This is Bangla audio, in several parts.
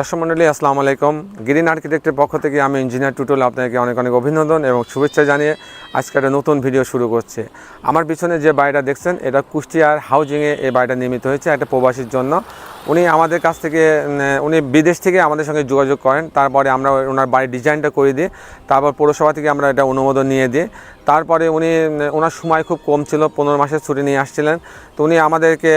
দর্শক মন্ডলী, আসসালামু আলাইকুম। গ্রিন আর্কিটেক্টের পক্ষ থেকে আমি ইঞ্জিনিয়ার টুটুল আপনাকে অনেক অনেক অভিনন্দন এবং শুভেচ্ছা জানিয়ে আজকে একটা নতুন ভিডিও শুরু করছে। আমার পিছনে যে বাড়িটা দেখছেন, এটা কুষ্টিয়ার হাউজিংয়ে এই বাড়িটা নির্মিত হয়েছে একটা প্রবাসীর জন্য। উনি আমাদের কাছ থেকে উনি বিদেশ থেকে আমাদের সঙ্গে যোগাযোগ করেন। তারপরে আমরা ওনার বাড়ির ডিজাইনটা করে দিই। তারপর পৌরসভা থেকে আমরা এটা অনুমোদন নিয়ে দিই। তারপরে উনি ওনার সময় খুব কম ছিল, পনেরো মাসের ছুটি নিয়ে আসছিলেন। তো উনি আমাদেরকে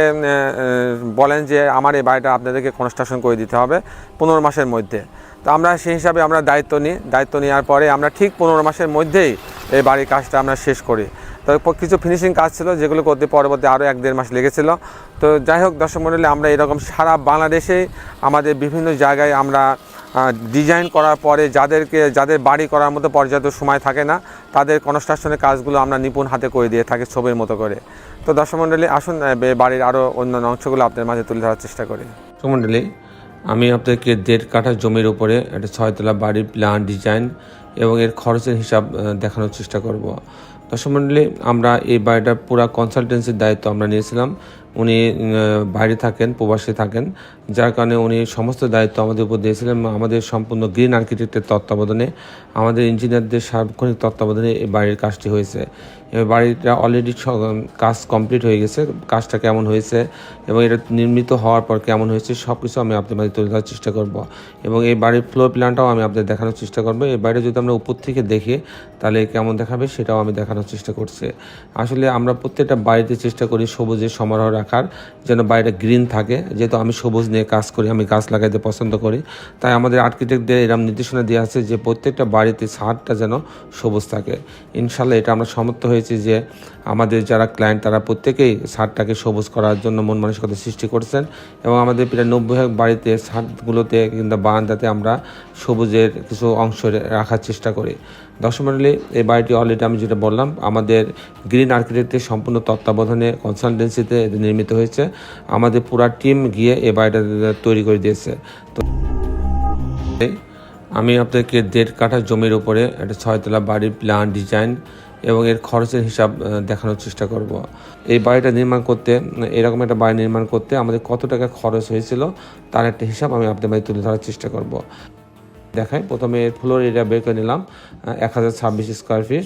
বলেন যে আমার এই বাড়িটা আপনাদেরকে কনস্ট্রাকশন করে দিতে হবে পনেরো মাসের মধ্যে। তো আমরা সেই হিসাবে আমরা দায়িত্ব নিই। দায়িত্ব নেওয়ার পরে আমরা ঠিক পনেরো মাসের মধ্যেই এই বাড়ির কাজটা আমরা শেষ করি। তো কিছু ফিনিশিং কাজ ছিল, যেগুলো করতে পরবর্তী আরও এক দেড় মাস লেগেছিল। তো যাই হোক, দর্শক মণ্ডলী আমরা এরকম সারা বাংলাদেশে আমাদের বিভিন্ন জায়গায় আমরা ডিজাইন করার পরে যাদেরকে, যাদের বাড়ি করার মতো পর্যাপ্ত সময় থাকে না, তাদের কনস্ট্রাকশনের কাজগুলো আমরা নিপুণ হাতে করে দিয়ে থাকি ছবির মতো করে। তো দর্শক মণ্ডলী আসুন বাড়ির আরও অন্যান্য অংশগুলো আপনাদের মাঝে তুলে ধরার চেষ্টা করি। দর্শক আমি আপনাদেরকে দেড় কাঠা জমির উপরে একটা ছয়তলা বাড়ির প্ল্যান ডিজাইন এবং এর খরচের হিসাব দেখানোর চেষ্টা করব। দর্শক মন্ডলী আমরা এই বাড়িটার পুরো কনসালটেন্সির দায়িত্ব আমরা নিয়েছিলাম। উনি বাইরে থাকেন, প্রবাসী থাকেন, যার কারণে উনি সমস্ত দায়িত্ব আমাদের উপর দিয়েছিলেন। আমাদের সম্পূর্ণ গ্রিন আর্কিটেক্টের তত্ত্বাবধানে, আমাদের ইঞ্জিনিয়ারদের সার্বক্ষণিক তত্ত্বাবধানে এই বাড়ির কাজটি হয়েছে। এই বাড়িটা অলরেডি কাজ কমপ্লিট হয়ে গেছে, কাজটা কেমন হয়েছে এবং এটা নির্মিত হওয়ার পর কেমন হয়েছে সব কিছু আমি আপনাদের মাঝে তুলে ধরার চেষ্টা করব। এবং এই বাড়ির ফ্লোর প্ল্যানটাও আমি আপনাদের দেখানোর চেষ্টা করব। এই বাড়িটা যদি আমরা উপর থেকে দেখি, তাহলে কেমন দেখাবে সেটাও আমি দেখানোর চেষ্টা করছি। আসলে আমরা প্রত্যেকটা বাড়িতে চেষ্টা করি সবুজের সমারোহ রাখার যেন বাইরে গ্রিন থাকে। যেহেতু আমি সবুজ নিয়ে কাজ করি, আমি গাছ লাগাইতে পছন্দ করি। তাই আমাদের আর্কিটেক্টদের এরকম নির্দেশনা দেওয়া আছে যে প্রত্যেকটা বাড়িতে ছাদটা যেন সবুজ থাকে। ইনশাল্লাহ এটা আমরা সমর্থ হয়েছি যে আমাদের যারা ক্লায়েন্ট তারা প্রত্যেকেই ছাদটাকে সবুজ করার জন্য মন মানসিকতা সৃষ্টি করছেন এবং আমাদের প্রায় নব্বই বাড়িতে ছাদগুলোতে কিংবা বারান্দাতে আমরা সবুজের কিছু অংশ রাখার চেষ্টা করি। দর্শক মণ্ডলী এই বাড়িটি অলরেডি আমি যেটা বললাম, আমাদের গ্রিন আর্কিটেক্টের সম্পূর্ণ তত্ত্বাবধানে কনসালটেন্সিতে নির্মিত হয়েছে। আমাদের পুরা টিম গিয়ে এই বাড়িটা তৈরি করে দিয়েছে। তো আমি আপনাদেরকে দেড় কাঠা জমির উপরে একটা ছয়তলা বাড়ির প্ল্যান ডিজাইন এবং এর খরচের হিসাব দেখানোর চেষ্টা করব। এই বাড়িটা নির্মাণ করতে, এরকম একটা বাড়ি নির্মাণ করতে আমাদের কত টাকা খরচ হয়েছিল, তার একটা হিসাব আমি আপনাদের বাড়ি তুলে ধরার চেষ্টা করব। দেখাই। প্রথমে ফ্লোর এরিয়া বের করে নিলাম এক হাজার ছাব্বিশ স্কোয়ার ফিট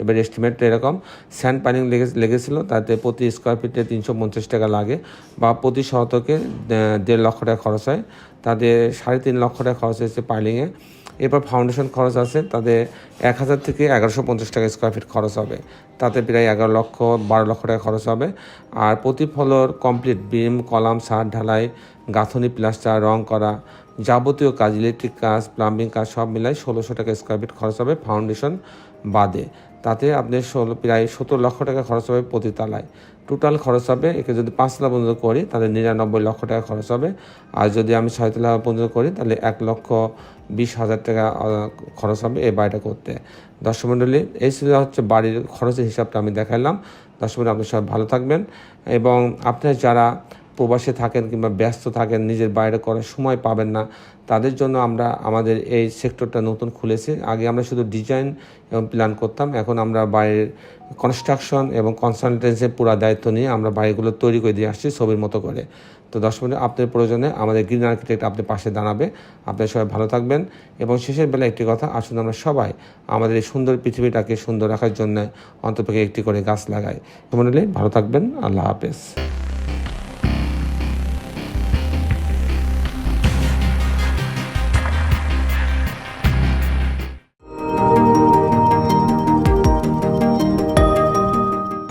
এবার এস্টিমেট এরকম। স্যান্ড পানিং লেগে লেগেছিল, তাতে প্রতি স্কোয়ার ফিটে তিনশো পঞ্চাশ টাকা লাগে বা প্রতি শতকে দেড় লক্ষ টাকা খরচ হয়। তাদের সাড়ে তিন লক্ষ টাকা খরচ হয়েছে পাইলিংয়ে এরপর ফাউন্ডেশন খরচ আছে তাদের এক হাজার থেকে এগারোশো পঞ্চাশ টাকা স্কোয়ার ফিট খরচ হবে। তাতে প্রায় এগারো লক্ষ, বারো লক্ষ টাকা খরচ হবে। আর প্রতি ফ্লোর কমপ্লিট বিম কলাম সার ঢালাই, গাঁথনি প্লাস্টার রং করা যাবতীয় কাজ, ইলেকট্রিক কাজ, প্লাম্বিং কাজ, সব মিলাই ষোলোশো টাকা স্কোয়ার ফিট খরচ হবে ফাউন্ডেশন বাদে। তাতে আপনি ষোলো, প্রায় সত্তর লক্ষ টাকা খরচ হবে প্রতি তলায়। টোটাল খরচ হবে, একে যদি পাঁচতলা পর্যন্ত করি, তাহলে নিরানব্বই লক্ষ টাকা খরচ হবে। আর যদি আমি ছয়তলা পর্যন্ত করি, তাহলে এক লক্ষ বিশ হাজার টাকা খরচ হবে এই বাড়িটা করতে। দর্শক মণ্ডলী, এই ছিল হচ্ছে বাড়ির খরচের হিসাবটা আমি দেখালাম দর্শক মণ্ডলী আপনি সবাই ভালো থাকবেন। এবং আপনার যারা প্রবাসে থাকেন কিংবা ব্যস্ত থাকেন, নিজের বাইরে করার সময় পাবেন না। তাদের জন্য আমরা আমাদের এই সেক্টরটা নতুন খুলেছি। আগে আমরা শুধু ডিজাইন এবং প্ল্যান করতাম, এখন আমরা বাইরের কনস্ট্রাকশন এবং কনসালটেন্সির পুরো দায়িত্ব নিয়ে আমরা বাড়িগুলো তৈরি করে দিয়ে আসছি ছবির মতো করে। তো দশ মিনিট আপনার প্রয়োজনে আমাদের গ্রিন আর্কিটেক্ট আপনার পাশে দাঁড়াবে। আপনার সবাই ভালো থাকবেন এবং শেষের বেলা একটি কথা, আসুন আমরা সবাই আমাদের এই সুন্দর পৃথিবীটাকে সুন্দর রাখার জন্য অন্তপক্ষে একটি করে গাছ লাগাই। মনে ভালো থাকবেন, আল্লাহ হাফেজ।